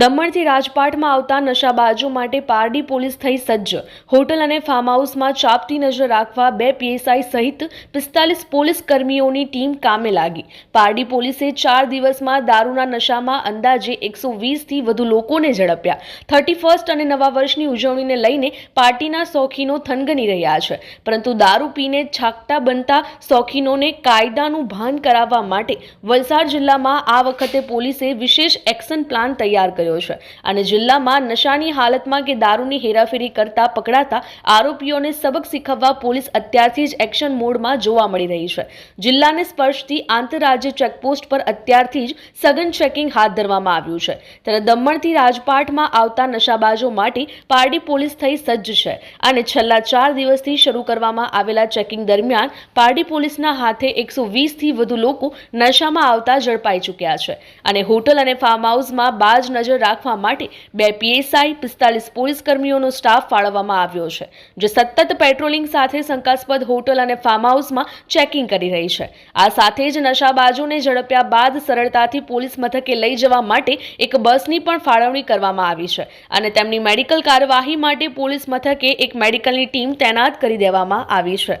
દમણથી રાજપાટમાં આવતા નશાબાજો માટે પારડી પોલીસ થઈ સજ્જ. હોટલ અને ફાર્મ હાઉસમાં ચાપતી નજર રાખવા બે પીએસઆઈ સહિત પિસ્તાલીસ પોલીસ કર્મીઓની ટીમ કામે લાગી. પારડી પોલીસે ચાર દિવસમાં દારૂના નશામાં અંદાજે એકસો વીસથી વધુ લોકોને ઝડપ્યા. થર્ટી ફર્સ્ટ અને નવા વર્ષની ઉજવણીને લઈને પાર્ટીના શોખીનો થનગની રહ્યા છે. પરંતુ દારૂ પીને છાકટા બનતા શોખીનોને કાયદાનું ભાન કરાવવા માટે વલસાડ જિલ્લામાં આ વખતે પોલીસે વિશેષ એક્શન પ્લાન તૈયાર કર્યો. છે. અને જિલ્લામાં નશાની હાલતમાં કે દારૂની હેરાફેરી કરતા પકડાતા આરોપીઓને સબક શીખવવા પોલીસ અત્યારથી જ એક્શન મોડમાં જોવા મળી રહી છે. જિલ્લાને સ્પર્શતી આંતરરાજ્ય ચેકપોસ્ટ પર અત્યારથી જ સઘન ચેકિંગ હાથ ધરવામાં આવ્યું છે. ત્યારે દમણથી રાજપાટમાં આવતા નશાબાજો માટે પારડી પોલીસ થઈ સજ્જ છે અને છેલ્લા ચાર દિવસથી શરૂ કરવામાં આવેલા ચેકિંગ દરમિયાન પારડી પોલીસના હાથે એકસો વીસથી વધુ લોકો નશામાં આવતા ઝડપાઈ ચૂક્યા છે. અને હોટલ અને ફાર્મ હાઉસમાં બાજ નજર રાખવા માટે બે પીએસઆઈ, પિસ્તાલીસ પોલીસ કર્મીઓનો સ્ટાફ ફાળવવામાં આવ્યો છે, જે સતત પેટ્રોલિંગ સાથે શંકાસ્પદ હોટલ અને ફાર્મ હાઉસમાં ચેકિંગ કરી રહી છે. આ સાથે જ નશાબાજોને ઝડપ્યા બાદ સરળતાથી પોલીસ મથકે લઈ જવા માટે એક બસની પણ ફાળવણી કરવામાં આવી છે અને તેમની મેડિકલ કાર્યવાહી માટે પોલીસ મથકે એક મેડિકલની ટીમ તૈનાત કરી દેવામાં આવી છે.